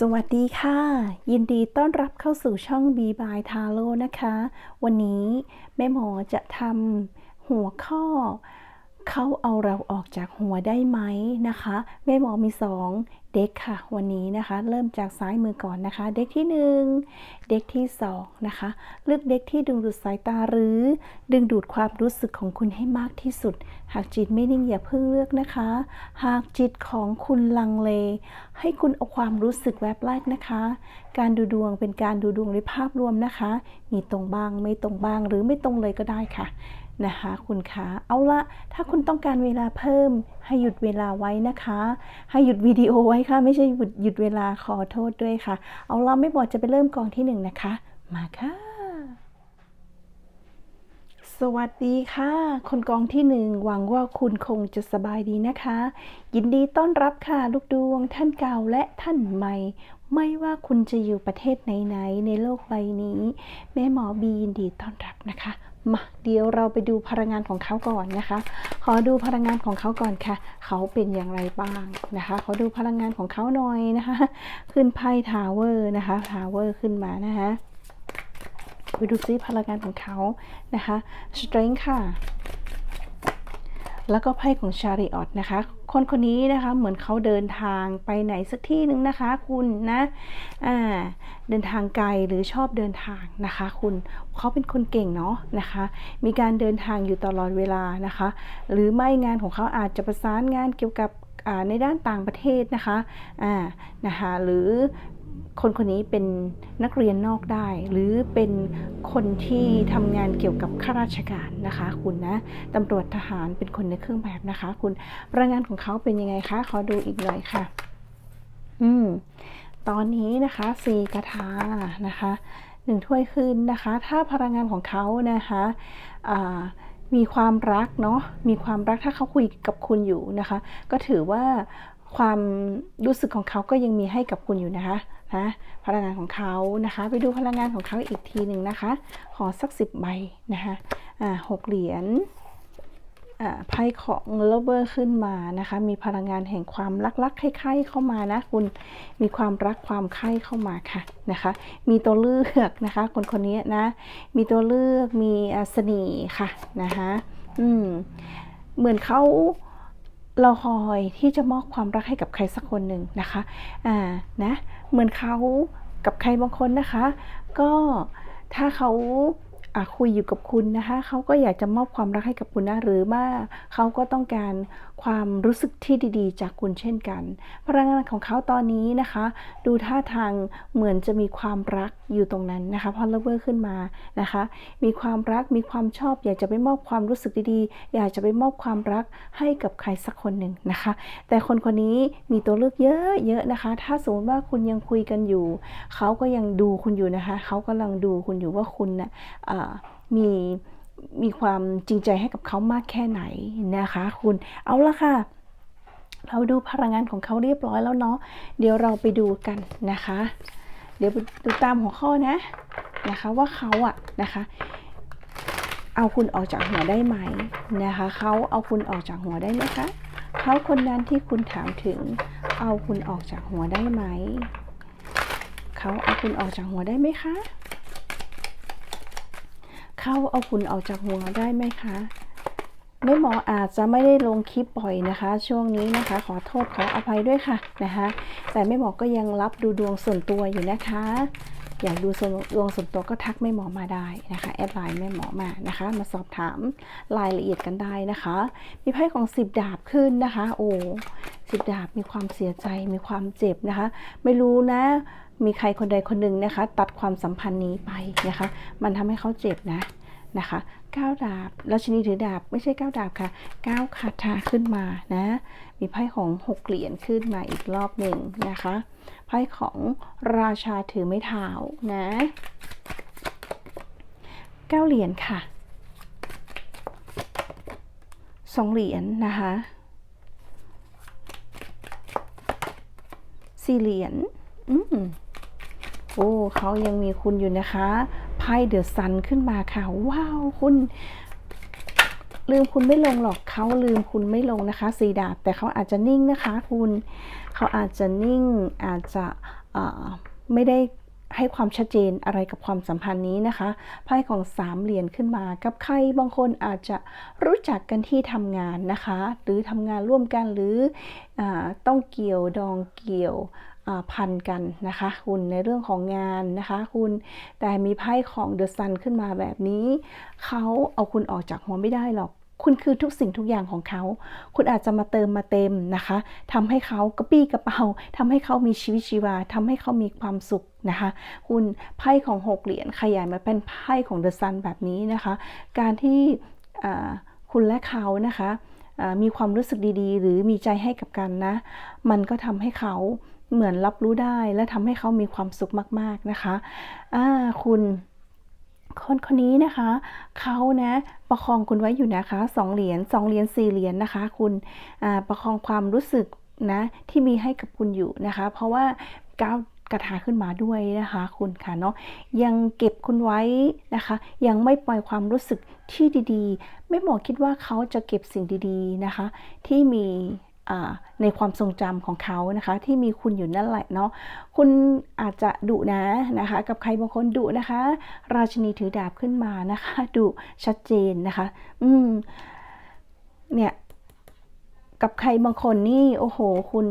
สวัสดีค่ะ ยินดีต้อนรับเข้าสู่ช่อง b b y t a r o นะคะ วันนี้แม่หมอจะทำหัวข้อ เขาเอาเราออกจากหัวได้ไหมนะคะ แม่หมอมีสอง เด็กค่ะ วันนี้นะคะ เริ่มจากซ้ายมือก่อนนะคะ เด็กที่หนึ่งเด็กที่สองนะคะ เลือกเด็กที่ดึงดูดสายตาหรือ ดึงดูดความรู้สึกของคุณให้มากที่สุด หากจิตไม่นิ่งอย่าเพิ่งเลือกนะคะ หากจิตของคุณลังเล ให้คุณเอาความรู้สึกแวบแรกนะคะ การดูดวงเป็นการดูดวงในภาพรวมนะคะ มีตรงบ้างไม่ตรงบ้างหรือไม่ตรงเลยก็ได้ค่ะ นะคะคุณคะเอาละถ้าคุณต้องการเวลาเพิ่ม ให้หยุดเวลาไว้นะคะ ให้หยุดวิดีโอไว้ค่ะ ไม่ใช่หยุดหยุดเวลาขอโทษด้วยค่ะ เอาละไม่บอกจะไปเริ่มกองที่หนึ่งนะคะ มาค่ะ สวัสดีค่ะ คนกองที่หนึ่งหวังว่าคุณคงจะสบายดีนะคะ ยินดีต้อนรับค่ะ ลูกดวง ท่านเก่าและท่านใหม่ไม่ว่าคุณจะอยู่ประเทศไหนๆในโลกใบนี้ แม่หมอบียินดีต้อนรับนะคะ มาเดี๋ยวเราไปดูพลังงานของเขาก่อนนะคะ ขอดูพลังงานของเขาก่อนค่ะ เขาเป็นอย่างไรบ้างนะคะ ขอดูพลังงานของเขาหน่อยนะคะ ขึ้นไพ่ทาวเวอร์นะคะทาวเวอร์ขึ้นมานะคะไปดูซิพลังงานของเขานะคะสเตรนค่ะ แล้วก็ไพ่ของชาริออตนะคะ คนคนนี้นะคะเหมือนเขาเดินทางไปไหนสักที่หนึ่งนะคะคุณนะอ่าเดินทางไกลหรือชอบเดินทางนะคะคุณเขาเป็นคนเก่งเนาะนะคะ มีการเดินทางอยู่ตลอดเวลานะคะ หรือไม่งานของเขาอาจจะประสานงานเกี่ยวกับในด้านต่างประเทศนะคะอ่านะคะ หรือ คนคนนี้เป็นนักเรียนนอกได้ หรือเป็นคนที่ทำงานเกี่ยวกับข้าราชการนะคะ คุณนะตำรวจทหารเป็นคนในเครื่องแบบนะคะ คุณรายงานของเขาเป็นยังไงคะ ขอดูอีกหน่อยค่ะ อืม ตอนนี้นะคะสี่กระทานะคะหนึ่งถ้วยคืนนะคะ ถ้าพลังงานของเขานะคะมีความรักเนาะมีความรักถ้าเขาคุยกับคุณอยู่นะคะ ก็ถือว่า ความรู้สึกของเขาก็ยังมีให้กับคุณอยู่นะคะนะพลังงานของเขานะคะ ไปดูพลังงานของเขาอีกทีหนึ่งนะคะ ขอสักสิบใบนะคะอ่าหกเหรียญไพ่ของเลเวอร์ขึ้นมานะคะ มีพลังงานแห่งความรักรักใคร่ๆเข้ามานะคุณมีความรักความใคร่เข้ามาค่ะนะคะ มีตัวเลือกนะคะ คนคนนี้นะ มีตัวเลือกมีเสน่ห์ค่ะนะคะอืมเหมือนเขา เราคอยที่จะมอบความรักให้กับใครสักคนหนึ่งนะคะอ่านะเหมือนเขากับใครบางคนนะคะ ก็ถ้าเขา คุยอยู่กับคุณนะคะเขาก็อยากจะมอบความรักให้กับคุณนะหรือว่าเขาก็ต้องการความรู้สึกที่ดี ๆ จากคุณเช่นกัน พลังงานของเขาตอนนี้นะคะ ดูท่าทางเหมือนจะมีความรักอยู่ตรงนั้นนะคะพอเลเวอร์ขึ้นมานะคะ มีความรักมีความชอบ อยากจะไปมอบความรู้สึกดีๆ อยากจะไปมอบความรักให้กับใครสักคนหนึ่งนะคะ แต่คนคนนี้มีตัวเลือกเยอะๆนะคะ ถ้าสมมติว่าคุณยังคุยกันอยู่ เขาก็ยังดูคุณอยู่นะคะ เขากำลังดูคุณอยู่ว่าคุณนะ่ะมีมีความจริงใจให้กับเขามากแค่ไหนนะคะ คุณเอาละค่ะ เราดูพลังงานของเขาเรียบร้อยแล้วเนาะเดี๋ยวเราไปดูกันนะคะ เดี๋ยวดูตามหัวข้อนะนะคะว่าเขาอะนะคะเอาคุณออกจากหัวได้ไหมนะคะเขาเอาคุณออกจากหัวได้ไหมคะเขาคนนั้นที่คุณถามถึง เอาคุณออกจากหัวได้ไหมเขาเอาคุณออกจากหัวได้ไหมคะ เขาเอาคุณออกจากหัวได้ไหมคะแม่หมออาจจะไม่ได้ลงคลิปบ่อยนะคะ ช่วงนี้นะคะ ขอโทษขออภัยด้วยค่ะนะคะ แต่แม่หมอก็ยังรับดูดวงส่วนตัวอยู่นะคะ อยากดูดวงส่วนตัวก็ทักแม่หมอมาได้นะคะแอดไลน์แม่หมอมานะคะ มาสอบถามรายละเอียดกันได้นะคะ มีไพ่ของสิบดาบขึ้นนะคะ โอ้สิบดาบมีความเสียใจมีความเจ็บนะคะ ไม่รู้นะ มีใครคนใดคนหนึ่งนะคะ ตัดความสัมพันธ์นี้ไปนะคะ มันทำให้เขาเจ็บนะนะคะก้าวดาบแล้วชนีถือดาบไม่ใช่ก้าวดาบค่ะก้าวคาถาขึ้นมานะ มีไพ่ของหกเหรียญขึ้นมาอีกรอบหนึ่งนะคะไพ่ของราชาถือไม้เท้านะเก้าเหรียญค่ะสองเหรียญนะคะสี่เหรียญอืม โอ้เขายังมีคุณอยู่นะคะไพ่เดอะซันขึ้นมาค่ะ ว้าวคุณ ลืมคุณไม่ลงหรอกเขาลืมคุณไม่ลงนะคะสีดาบแต่เขาอาจจะนิ่งนะคะ คุณเขาอาจจะนิ่งอาจจะไม่ได้ให้ความชัดเจนอะไรกับความสัมพันธ์นี้นะคะไพ่ของสามเหรียญขึ้นมา กับใครบางคนอาจจะรู้จักกันที่ทำงานนะคะ หรือทำงานร่วมกันหรืออต้องเกี่ยวดองเกี่ยว พันกันนะคะคุณในเรื่องของงานนะคะคุณแต่มีไพ่ของเดอะซันขึ้นมาแบบนี้ เขาเอาคุณออกจากหัวไม่ได้หรอก คุณคือทุกสิ่งทุกอย่างของเขา คุณอาจจะมาเติมมาเต็มนะคะทำให้เขากระปี้กระเป๋าทำให้เขามีชีวิตชีวาทำให้เขามีความสุขนะคะคุณไพ่ของหกเหรียญขยายมาเป็นไพ่ของเดอะซันแบบนี้นะคะ การที่คุณและเขานะคะมีความรู้สึกดีๆ หรือมีใจให้กับกันนะ มันก็ทำให้เขา เหมือนรับรู้ได้และทำให้เขามีความสุขมาก ๆ นะคะอ่าคุณคนคนนี้นะคะเขานะประคองคุณไว้อยู่นะคะสองเหรียญสองเหรียญสี่เหรียญนะคะ คุณอ่าประคองความรู้สึกนะที่มีให้กับคุณอยู่นะคะ เพราะว่าก้าวกระถาขึ้นมาด้วยนะคะคุณค่ะเนาะยังเก็บคุณไว้นะคะ ยังไม่ปล่อยความรู้สึกที่ดีๆ ไม่หมอคิดว่าเขาจะเก็บสิ่งดีๆนะคะ ที่มี ในความทรงจำของเขานะคะ ที่มีคุณอยู่นั่นแหละเนาะคุณอาจจะดุนะนะคะ กับใครบางคนดุนะคะ ราชินีถือดาบขึ้นมานะคะดุชัดเจนนะคะ อืมเนี่ยกับใครบางคนนี่โอ้โห คุณ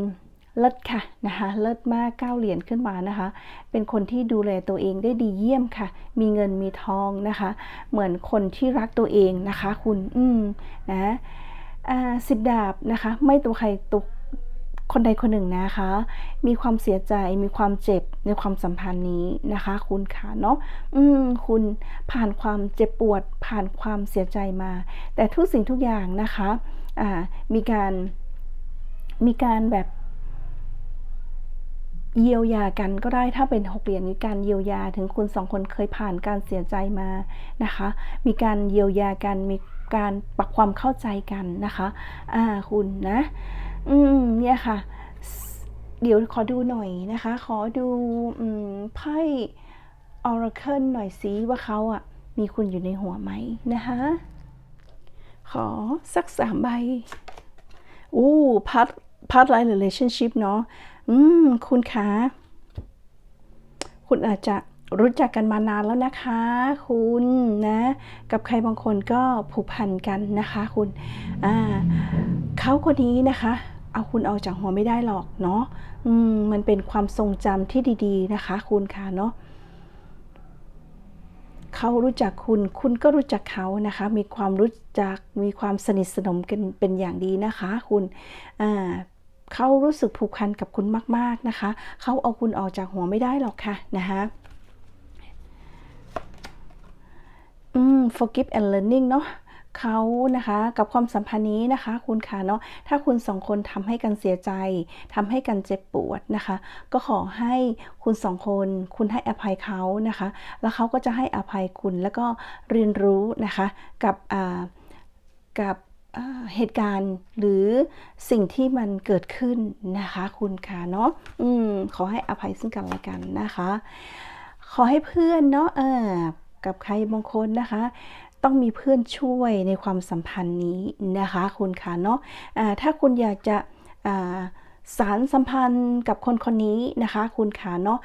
เลิศค่ะนะคะเลิศมากก้าเหรียญขึ้นมานะคะ เป็นคนที่ดูแลตัวเองได้ดีเยี่ยมค่ะ มีเงินมีทองนะคะ เหมือนคนที่รักตัวเองนะคะ คุณอืมนะ สิบดาบนะคะไม่ตัวใครตัวคนใดคนหนึ่งนะคะ มีความเสียใจมีความเจ็บในความสัมพันธ์นี้นะคะ คุณค่ะเนาะอืมคุณผ่านความเจ็บปวด ผ่านความเสียใจมา แต่ทุกสิ่งทุกอย่างนะคะอ่ามีการมีการแบบเยียวยากันก็ได้ถ้าเป็นหกเหรียญมีการเยียวยาถึงคุณสองคนเคยผ่านการเสียใจมานะคะ มีการเยียวยากันมี การปรับความเข้าใจกันนะคะอ่าคุณนะ อืมเนี่ยค่ะ เดี๋ยวขอดูหน่อยนะคะ ขอดูอไพ่ Oracle หน่อยสิว่าเขาอะมีคุณอยู่ในหัวไหมนะคะ ขอสักสามใบอู้พัดพัดไลน์ relationship เนาะอืม คุณคะ คุณอาจจะ รู้จักกันมานานแล้วนะคะ คุณนะ กับใครบางคนก็ผูกพันกันนะคะ คุณอ่าเขาคนนี้นะคะ เอาคุณออกจากหัวไม่ได้หรอกเนาะอืมมันเป็นความทรงจำที่ดี ๆ นะคะ คุณค่ะเนาะเขารู้จักคุณ คุณก็รู้จักเขานะคะ มีความรู้จัก มีความสนิทสนมกันเป็นอย่างดีนะคะ คุณอ่าเขารู้สึกผูกพันกับคุณมาก ๆนะคะ เขาเอาคุณออกจากหัวไม่ได้หรอกค่ะนะคะ อืม forgive and learning เนาะเขานะคะกับความสัมพันธ์นี้นะคะ คุณค่ะเนาะถ้าคุณสองคนทำให้กันเสียใจทำให้กันเจ็บปวดนะคะ ก็ขอให้คุณสองคน คุณให้อภัยเขานะคะ แล้วเขาก็จะให้อภัยคุณแล้วก็เรียนรู้นะคะกับกับเหตุการณ์หรือสิ่งที่มันเกิดขึ้นนะคะ คุณค่ะเนาะอืมขอให้อภัยซึ่งกันและกันนะคะ ขอให้เพื่อนเนาะเออ กับใครบางคนนะคะ ต้องมีเพื่อนช่วยในความสัมพันธ์นี้นะคะคุณคะเนาะะถ้าคุณอยากจะสารสัมพันธ์กับคนคนนี้นะคะ คุณค่ะเนาะ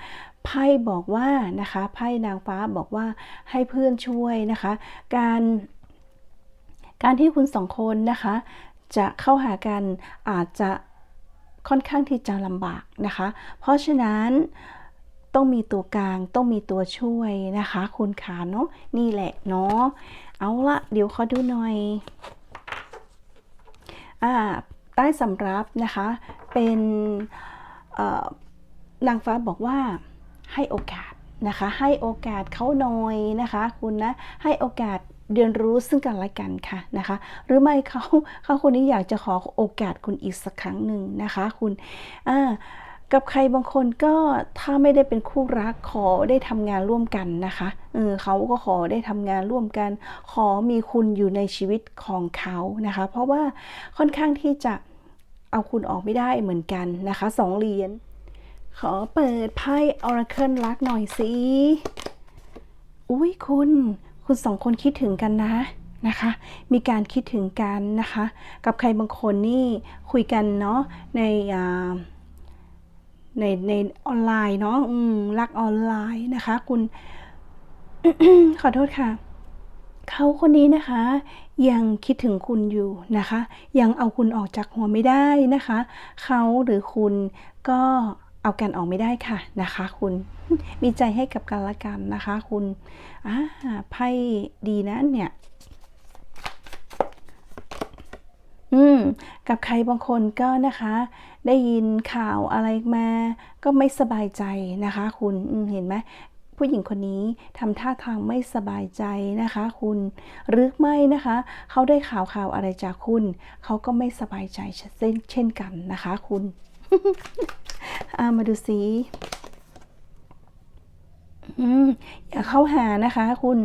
ไพ่บอกว่านะคะไพ่นางฟ้าบอกว่าให้เพื่อนช่วยนะคะ การการที่คุณสองคนนะคะ จะเข้าหากันอาจจะค่อนข้างที่จะลำบากนะคะ เพราะฉะนั้น ต้องมีตัวกลางต้องมีตัวช่วยนะคะ คุณขาเนาะนี่แหละเนาะเอาละเดี๋ยวขอดูหน่อยอ่าใต้สำรับนะคะ เป็นนางฟ้าบอกว่าให้โอกาสนะคะ ให้โอกาสเขาหน่อยนะคะ คุณนะให้โอกาสเรียนรู้ซึ่งกันและกันค่ะนะคะ หรือไม่เขาเขาคนนี้อยากจะขอโอกาสคุณอีกสักครั้งหนึ่งนะคะ คุณอ่า กับใครบางคนก็ถ้าไม่ได้เป็นคู่รักขอได้ทำงานร่วมกันนะคะเออเขาก็ขอได้ทำงานร่วมกัน ขอมีคุณอยู่ในชีวิตของเขานะคะ เพราะว่าค่อนข้างที่จะเอาคุณออกไม่ได้เหมือนกันนะคะสองเหรียญขอเปิดไพ่ Oracle รักหน่อยสิอุ้ยคุณ คุณสองคนคิดถึงกันนะนะคะ มีการคิดถึงกันนะคะ กับใครบางคนนี่คุยกันเนาะใน ในในออนไลน์เนาะอืมรักออนไลน์นะคะ คุณ ขอโทษค่ะเขาคนนี้นะคะ ยังคิดถึงคุณอยู่นะคะ ยังเอาคุณออกจากหัวไม่ได้นะคะ เขาหรือคุณก็เอากันออกไม่ได้ค่ะนะคะ คุณมีใจให้กับกันละกันนะคะ คุณอ่าไพ่ดีนะเนี่ย อืม กับใครบางคนก็นะคะ ได้ยินข่าวอะไรมา ก็ไม่สบายใจนะคะ คุณเห็นไหมผู้หญิงคนนี้ทำท่าทางไม่สบายใจนะคะ คุณหรือไม่นะคะ เขาได้ข่าวข่าวอะไรจากคุณ เขาก็ไม่สบายใจเช่นเช่นกันนะคะ คุณามาดูสิอืมอยาเข้าหานะคะคุณ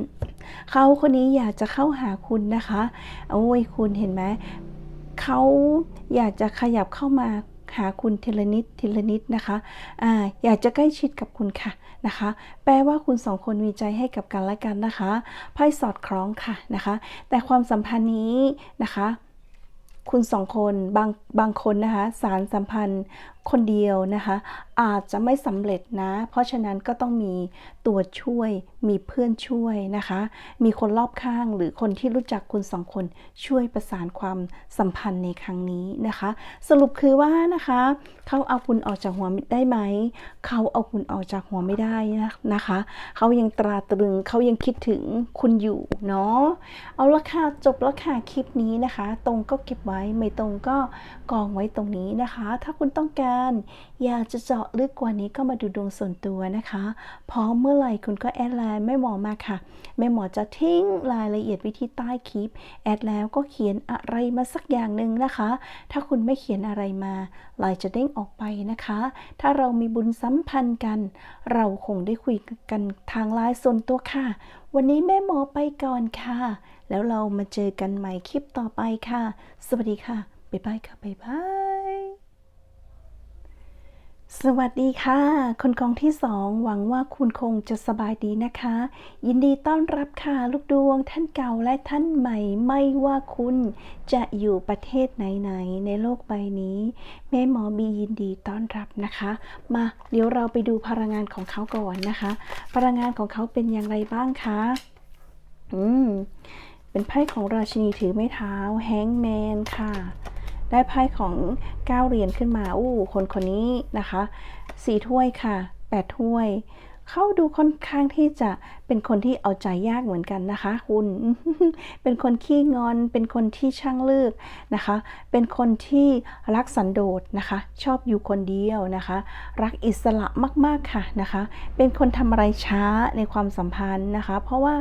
เขาคนนี้อยากจะเข้าหาคุณนะคะ โอ้ยคุณเห็นไหม เขาอยากจะขยับเข้ามาหาคุณทีละนิดทีละนิดนะคะอ่าอยากจะใกล้ชิดกับคุณค่ะนะคะ แปลว่าคุณสองคนมีใจให้กับกันและกันนะคะ ไพ่สอดคล้องค่ะนะคะ แต่ความสัมพันธ์นี้นะคะ คุณสองคนบางบางคนนะคะ สารสัมพันธ์ คนเดียวนะคะ อาจจะไม่สำเร็จนะ เพราะฉะนั้นก็ต้องมีตัวช่วยมีเพื่อนช่วยนะคะ มีคนรอบข้างหรือคนที่รู้จักคุณสองคนช่วยประสานความสัมพันธ์ในครั้งนี้นะคะ สรุปคือว่านะคะเขาเอาคุณออกจากหัวได้ไหมเขาเอาคุณออกจากหัวไม่ได้นะคะเขายังตราตรึงเขายังคิดถึงคุณอยู่เนาะเอาละค่ะจบล้วค่ะคลิปนี้นะคะ ตรงก็เก็บไว้ไม่ตรงก็กองไว้ตรงนี้นะคะ ถ้าคุณต้องการอยากจะเจาะลึกกว่านี้ก็มาดูดวงส่วนตัวนะคะพร้อมเมื่อไหร่คุณก็แอดไลน์แม่หมอมาค่ะแม่หมอจะทิ้งรายละเอียดวิธีใต้คลิป แอดแล้วก็เขียนอะไรมาสักอย่างหนึ่งนะคะ ถ้าคุณไม่เขียนอะไรมาลน์จะเด้งออกไปนะคะ ถ้าเรามีบุญสัมพันธ์กัน เราคงได้คุยกันทางไลน์ส่วนตัวค่ะ วันนี้แม่หมอไปก่อนค่ะ แล้วเรามาเจอกันใหม่คลิปต่อไปค่ะ สวัสดีค่ะ บ๊ายบายค่ะ บ๊ายบาย สวัสดีค่ะ คนกองที่สองหวังว่าคุณคงจะสบายดีนะคะ ยินดีต้อนรับค่ะลูกดวงท่านเก่าและท่านใหม่ไม่ว่าคุณจะอยู่ประเทศไหนๆในโลกใบนี้ แม่หมอบียินดีต้อนรับนะคะ มาเดี๋ยวเราไปดูพลังงานของเขาก่อนนะคะ พลังงานของเขาเป็นอย่างไรบ้างคะอืมเป็นไพ่ของราชินีถือไม้เท้าแฮงแมนค่ะ ได้ไพ่ของเก้าเหรียญขึ้นมา อู้ คนคนนี้นะคะสี่ถ้วยค่ะแปดถ้วย เขาดูค่อนข้างที่จะเป็นคนที่เอาใจยากเหมือนกันนะคะ คุณ เป็นคนขี้งอน เป็นคนที่ช่างเลือกนะคะ เป็นคนที่รักสันโดษนะคะ ชอบอยู่คนเดียวนะคะ รักอิสระมากๆค่ะนะคะ เป็นคนทำอะไรช้าในความสัมพันธ์นะคะ เพราะว่า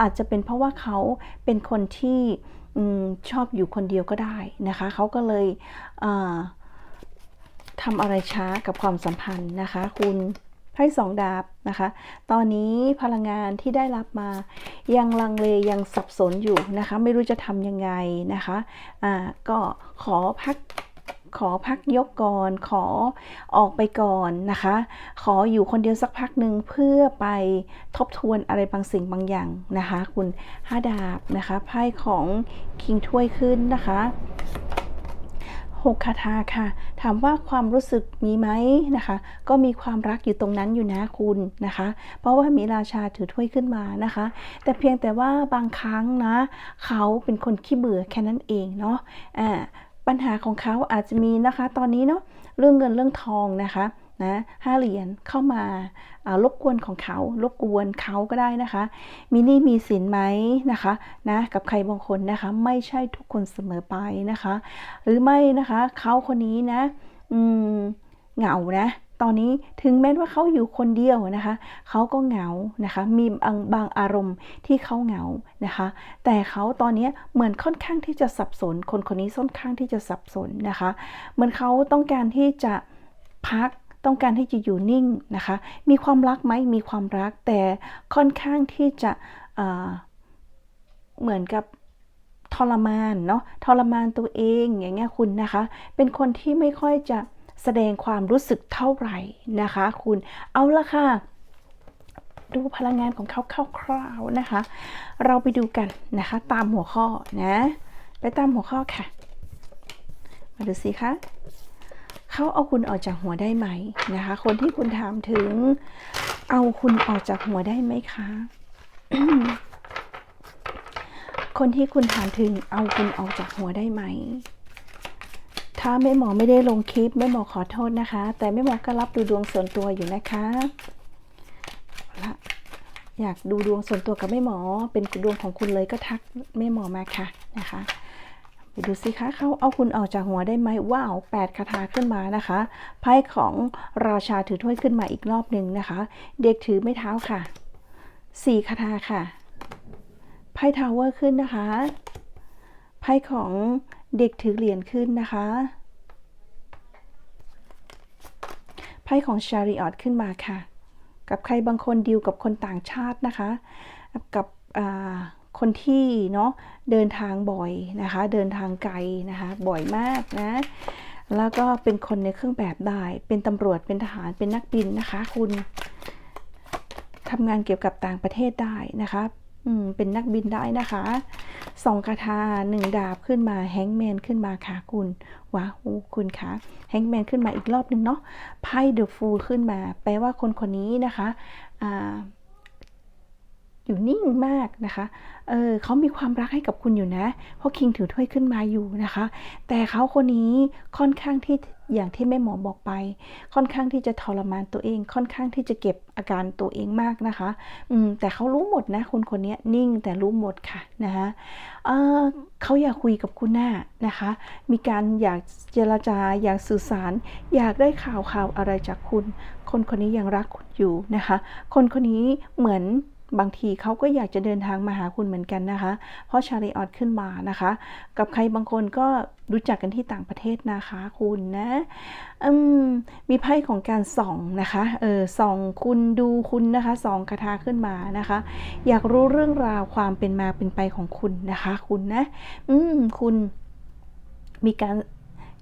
อาจจะเป็นเพราะว่าเขาเป็นคนที่ อชอบอยู่คนเดียวก็ได้นะคะเขาก็เลยอ่าทำอะไรช้ากับความสัมพันธ์นะคะ คุณไพ่สองดาบนะคะ ตอนนี้พลังงานที่ได้รับมา ยังลังเลยังสับสนอยู่นะคะ ไม่รู้จะทำยังไงนะคะก็ขอพัก ขอพักยกก่อน ขอออกไปก่อนนะคะ ขออยู่คนเดียวสักพักหนึ่งเพื่อไปทบทวนอะไรบางสิ่งบางอย่างนะคะ คุณห้าดาบนะคะไพ่ของคิงถ้วยขึ้นนะคะหกคาถาค่ะ ถามว่าความรู้สึกมีไหมนะคะ ก็มีความรักอยู่ตรงนั้นอยู่นะคุณนะคะ เพราะว่ามีราชาถือถ้วยขึ้นมานะคะ แต่เพียงแต่ว่าบางครั้งนะ เขาเป็นคนขี้เบื่อแค่นั้นเองเนาะอ่า ปัญหาของเขาอาจจะมีนะคะ ตอนนี้เนาะเรื่องเงินเรื่องทองนะคะนะห้าเหรียญเข้ามารบกวนของเขารบกวนเขาก็ได้นะคะมีนี่มีสินไหมนะคะนะกับใครบางคนนะคะ ไม่ใช่ทุกคนเสมอไปนะคะ หรือไม่นะคะเขาคนนี้นะอืมเหงานะ ตอนนี้ถึงแม้ว่าเขาอยู่คนเดียวนะคะเขาก็เหงานะคะมีบางบางอารมณ์ที่เขาเหงานะคะ แต่เขาตอนนี้เหมือนค่อนข้างที่จะสับสน คนคนนี้ค่อนข้างที่จะสับสนนะคะ เหมือนเขาต้องการที่จะพักต้องการที่จะอยู่นิ่งนะคะ มีความรักไหมมีความรักแต่ค่อนข้างที่จะเเหมือนกับทรมานเนาะทรมานตัวเองอย่างเงี้ยคุณนะคะ เป็นคนที่ไม่ค่อยจะ แสดงความรู้สึกเท่าไหร่นะคะ คุณเอาละค่ะ ดูพลังงานของเขาคร่าวๆนะคะ เราไปดูกันนะคะ ตามหัวข้อนะ ไปตามหัวข้อค่ะ มาดูสิคะเขาเอาคุณออกจากหัวได้ไหมนะคะ คนที่คุณถามถึง เอาคุณออกจากหัวได้ไหมคะคนที่คุณถามถึงเอาคุณออกจากหัวได้ไหม ถ้าแม่หมอไม่ได้ลงคลิปแม่หมอขอโทษนะคะ แต่แม่หมอก็รับดูดวงส่วนตัวอยู่นะคะอาละอยากดูดวงส่วนตัวกับแม่หมอ เป็นดวงของคุณเลยก็ทักแม่หมอมาค่ะนะคะ ไปดูสิคะเขาเอาคุณออกจากหัวได้ไหมว้าวแปดคาถาขึ้นมานะคะไพ่ของราชาถือถ้วยขึ้นมาอีกรอบหนึ่งนะคะ เด็กถือไม่เท้าค่ะสี่คาถาค่ะไพ่ทาวเวอร์ขึ้นนะคะไพ่ของ เด็กถือเหรียญขึ้นนะคะไพ่ของชาริออตขึ้นมาค่ะ กับใครบางคนดีลกับคนต่างชาตินะคะ กับคนที่เนาะเดินทางบ่อยนะคะ เดินทางไกลนะคะ บ่อยมากนะ แล้วก็เป็นคนในเครื่องแบบได้ เป็นตำรวจเป็นทหารเป็นนักบินนะคะ คุณทำงานเกี่ยวกับต่างประเทศได้นะคะ อืมเป็นนักบินได้นะคะสองคาถาหนึ่งดาบขึ้นมาแฮงแมนขึ้นมาค่ะคุณว้าวคุณคะแฮงแมนขึ้นมาอีกรอบหนึ่งเนาะไพ่เดอะฟูลขึ้นมา แปลว่าคนคนนี้นะคะอ่าอยู่นิ่งมากนะคะ เออเขามีความรักให้กับคุณอยู่นะ เพราะคิงถือถ้วยขึ้นมาอยู่นะคะ แต่เขาคนนี้ค่อนข้างที่ อย่างที่แม่หมอบอกไป ค่อนข้างที่จะทรมานตัวเอง ค่อนข้างที่จะเก็บอาการตัวเองมากนะคะ อืมแต่เขารู้หมดนะคนคนนี้นิ่งแต่รู้หมดค่ะนะคะเเขาอยากคุยกับคุณหน้านะคะ มีการอยากเจรจาอยากสื่อสาร อยากได้ข่าวข่าวอะไรจากคุณ คนคนนี้ยังรักคุณอยู่นะคะ คนคนนี้เหมือน บางทีเขาก็อยากจะเดินทางมาหาคุณเหมือนกันนะคะ เพราะชาริออตขึ้นมานะคะ กับใครบางคนก็รู้จักกันที่ต่างประเทศนะคะคุณนะอืมมีไพ่ของการส่องนะคะเออส่องคุณดูคุณนะคะส่องคาถาขึ้นมานะคะ อยากรู้เรื่องราวความเป็นมาเป็นไปของคุณนะคะ คุณนะ อืมคุณมีการ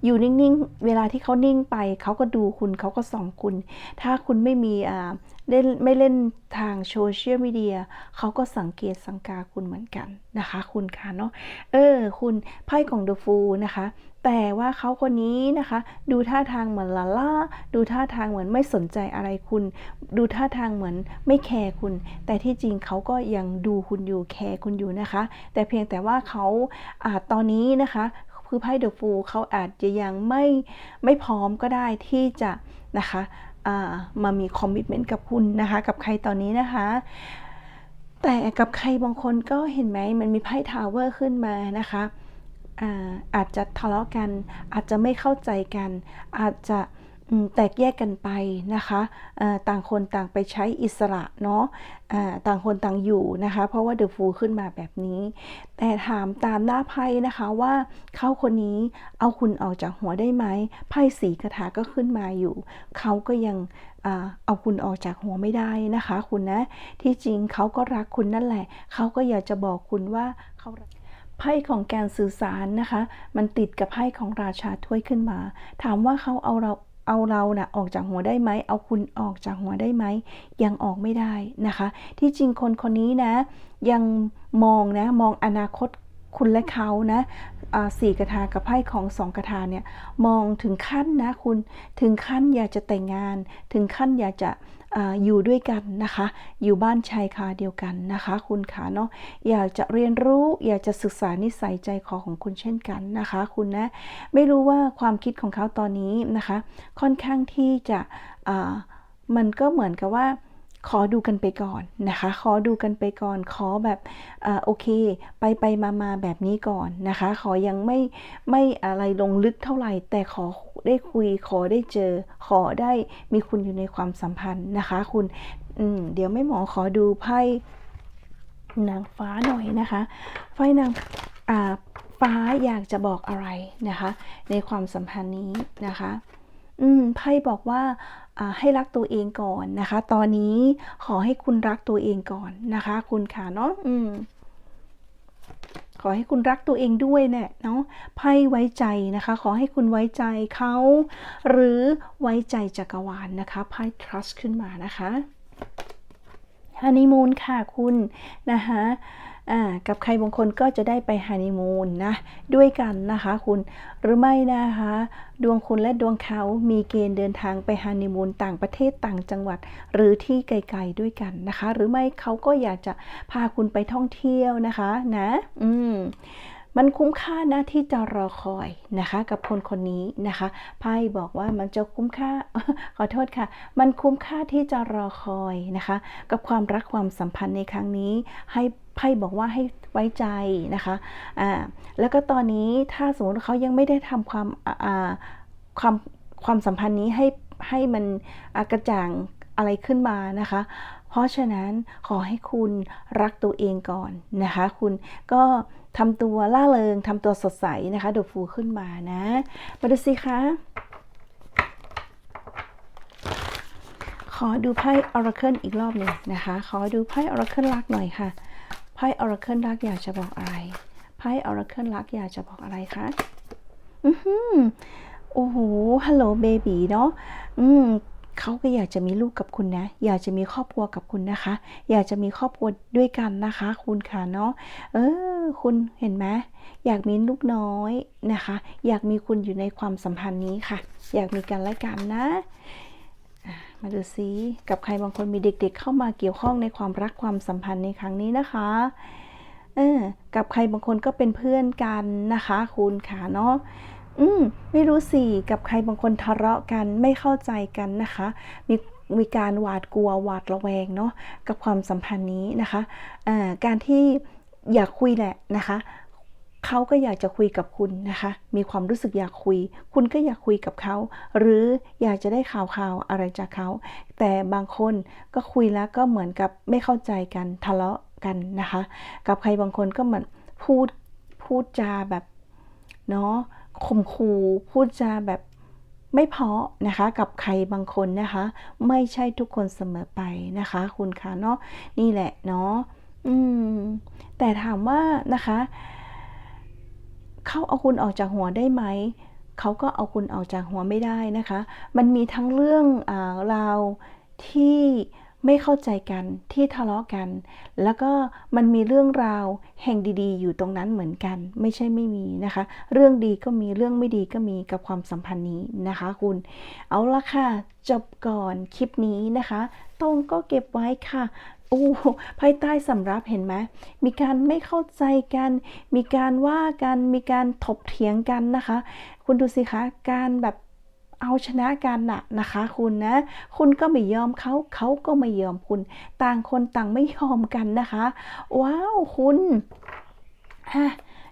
อยู่นิ่งๆ เวลาที่เขานิ่งไป เขาก็ดูคุณเขาก็ส่องคุณ ถ้าคุณไม่มีอ่าเล่นไม่เล่นทางโซเชียลมีเดียเขาก็สังเกตสังกาคุณเหมือนกันนะคะ คุณคะเนาะเออ คุณไพ่ของ The Fool นะคะ แต่ว่าเขาคนนี้นะคะ ดูท่าทางเหมือนลาล่าดูท่าทางเหมือนไม่สนใจอะไรคุณ ดูท่าทางเหมือนไม่แคร์คุณ แต่ที่จริงเขาก็ยังดูคุณอยู่แคร์คุณอยู่นะคะ แต่เพียงแต่ว่าเขาอาจตอนนี้นะคะ คือไพ่เดอะฟูเขาอาจจะยังไม่ไม่พร้อมก็ได้ที่จะนะคะมามีคอมมิชเมนต์กับคุณนะคะ กับใครตอนนี้นะคะ แต่กับใครบางคนก็เห็นไหมมันมีไพ่ทาวเวอร์ขึ้นมานะคะอาอาจจะทะเลาะกัน อาจจะไม่เข้าใจกัน อาจจะ แตกแยกกันไปนะคะต่างคนต่างไปใช้อิสระเนาะต่างคนต่างอยู่นะคะ เพราะว่าเดอะฟูขึ้นมาแบบนี้ แต่ถามตามหน้าไพ่นะคะว่าเขาคนนี้เอาคุณออกจากหัวได้ไหมไพ่สีคาถาก็ขึ้นมาอยู่ เขาก็ยังเอาคุณออกจากหัวไม่ได้นะคะ คุณนะที่จริงเขาก็รักคุณนั่นแหละ เขาก็อยากจะบอกคุณว่าเขารักไพ่ของการสื่อสารนะคะ มันติดกับไพ่ของราชาถ้วยขึ้นมา ถามว่าเขาเอาเรา เอาเรานะ่ะออกจากหัวได้ไหม เอาคุณออกจากหัวได้ไหม ยังออกไม่ได้นะคะ ที่จริงคนคนนี้นะ ยังมองนะ มองอนาคตคุณและเขานะสี่กระทากับไพ่ของสองกระทาเนี่ยมองถึงขั้นนะคุณถึงขั้นอยากจะแต่งงาน ถึงขั้นอยากจะ อยู่ด้วยกันนะคะ อยู่บ้านชายคาเดียวกันนะคะ คุณขาเนาะอยากจะเรียนรู้อยากจะศึกษานิสัยใจคอของคุณเช่นกันนะคะ คุณนะไม่รู้ว่าความคิดของเขาตอนนี้นะคะ ค่อนข้างที่จะมันก็เหมือนกับว่า ขอดูกันไปก่อนนะคะ ขอดูกันไปก่อน ขอแบบอโอเค ไปไปมามาแบบนี้ก่อนนะคะ ขอยังไม่ไม่อะไรลงลึกเท่าไหร่ แต่ขอได้คุย ขอได้เจอ ขอได้มีคุณอยู่ในความสัมพันธ์นะคะ คุณเดี๋ยวไม่หมอขอดูไพ่นางฟ้าหน่อยนะคะไพ่นางฟ้าอยากจะบอกอะไรนะคะ ในความสัมพันธ์นี้นะคะ อืมไพ่บอกว่า ให้รักตัวเองก่อนนะคะ ตอนนี้ขอให้คุณรักตัวเองก่อนนะคะ คุณค่ะเนาะอืมขอให้คุณรักตัวเองด้วยเนี่ยเนาะไพ่ไว้ใจนะคะ ขอให้คุณไว้ใจเขา หรือไว้ใจจักรวาลนนะคะไพ่ trust ขึ้นมานะคะฮันนีมูนค่ะคุณนะคะ กับใครบางคนก็จะได้ไปฮันนีมูนนะด้วยกันนะคะคุณหรือไม่นะคะ ดวงคุณและดวงเขามีเกณฑ์เดินทางไปฮันนีมูนต่างประเทศต่างจังหวัด หรือที่ไกลๆด้วยกันนะคะ หรือไม่เขาก็อยากจะพาคุณไปท่องเที่ยวนะคะนะ อืม มันคุ้มค่านะที่จะรอคอยนะคะ กับคนคนนี้นะคะไพ่บอกว่ามันจะคุ้มค่าขอโทษค่ะ มันคุ้มค่าที่จะรอคอยนะคะ กับความรักความสัมพันธ์ในครั้งนี้ให้ไพ่บอกว่าให้ไว้ใจนะคะ อ่า แล้วก็ตอนนี้ถ้าสมมติเขายังไม่ได้ทำความ อ่า ความความสัมพันธ์นี้ให้ให้มันกระจ่างอะไรขึ้นมานะคะ เพราะฉะนั้นขอให้คุณรักตัวเองก่อนนะคะ คุณก็ ทำตัวล่าเริงทำตัวสดใสนะคะดูฟูขึ้นมานะ มาดูสิคะขอดูไพ่ Oracle อีกรอบหนึ่งนะคะ ขอดูไพ่ Oracle รักหน่อยค่ะ ไพ่ Oracle รักอยากจะบอกอะไร ไพ่ Oracle รักอยากจะบอกอะไรคะ อือหือโอ้โห ฮัลโหลเบบีเนาะ อืมเขาก็อยากจะมีลูกกับคุณนะ อยากจะมีครอบครัวกับคุณนะคะ อยากจะมีครอบครัวด้วยกันนะคะ คุณค่ะเนาะ เออ คุณเห็นไหมอยากมีลูกน้อยนะคะ อยากมีคุณอยู่ในความสัมพันธ์นี้ค่ะ อยากมีกันและกันนะมาดูซิกับใครบางคนมีเด็กๆเข้ามาเกี่ยวข้องในความรักความสัมพันธ์ในครั้งนี้นะคะเออกับใครบางคนก็เป็นเพื่อนกันนะคะ คุณค่ะเนาะอืมไม่รู้สิกับใครบางคนทะเลาะกันไม่เข้าใจกันนะคะ มีมีการหวาดกลัวหวาดระแวงเนาะกับความสัมพันธ์นี้นะคะอ่าการที่ อยากคุยแหละนะคะเขาก็อยากจะคุยกับคุณนะคะ มีความรู้สึกอยากคุย คุณก็อยากคุยกับเขา หรืออยากจะได้ข่าวข่าวๆอะไรจากเขา แต่บางคนก็คุยแล้วก็เหมือนกับไม่เข้าใจกันทะเลาะกันนะคะ กับใครบางคนก็เหมือนพูดพูดจาแบบเนาะข่มขู่พูดจาแบบไม่เพาะนะคะกับใครบางคนนะคะ ไม่ใช่ทุกคนเสมอไปนะคะ คุณคะเนาะนี่แหละเนาะ อืม แต่ถามว่านะคะ เขาเอาคุณออกจากหัวได้ไหม เขาก็เอาคุณออกจากหัวไม่ได้นะคะ มันมีทั้งเรื่องอราวที่ไม่เข้าใจกันที่ทะเลาะกัน แล้วก็มันมีเรื่องราวแห่งดีๆ อยู่ตรงนั้นเหมือนกัน ไม่ใช่ไม่มีนะคะ เรื่องดีก็มีเรื่องไม่ดีก็มีกับความสัมพันธ์นี้นะคะ คุณ เอาละค่ะ จบก่อนคลิปนี้นะคะ ตรงก็เก็บไว้ค่ะ โอ้ภายใต้สำรับเห็นไหมมีการไม่เข้าใจกัน มีการว่ากัน มีการถกเถียงกันนะคะ คุณดูสิคะการแบบเอาชนะกันน่ะนะคะคุณนะ คุณก็ไม่ยอมเขาเขาก็ไม่ยอมคุณ ต่างคนต่างไม่ยอมกันนะคะ ว้าวคุณฮะ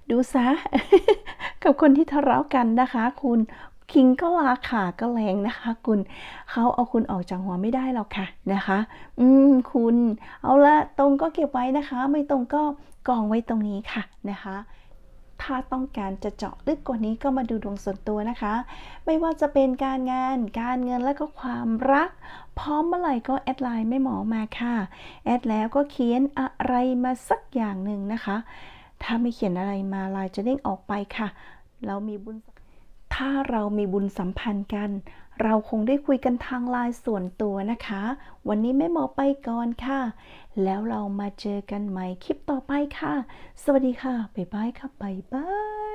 ดูซะกับคนที่ทะเลาะกันนะคะ คุณ คิงก็ลาขาก็แรงนะคะ คุณเขาเอาคุณออกจากหัวไม่ได้หรอกค่ะนะคะ อืมคุณเอาละตรงก็เก็บไว้นะคะ ไม่ตรงก็กองไว้ตรงนี้ค่ะนะคะถ้าต้องการจะเจาะลึกกว่านี้ก็มาดูดวงส่วนตัวนะคะ ไม่ว่าจะเป็นการงาน การเงินและก็ความรัก พร้อมเมื่อไหร่ก็แอดไลน์ไม่หมอมาค่ะ แอดแล้วก็เขียนอะไรมาสักอย่างหนึ่งนะคะ ถ้าไม่เขียนอะไรมาไลน์จะเด้งออกไปค่ะ เรามีบุญ ถ้าเรามีบุญสัมพันธ์กัน เราคงได้คุยกันทางไลน์ส่วนตัวนะคะ วันนี้แม่หมอไปก่อนค่ะ แล้วเรามาเจอกันใหม่คลิปต่อไปค่ะ สวัสดีค่ะ บ๊ายบายค่ะ บ๊ายบาย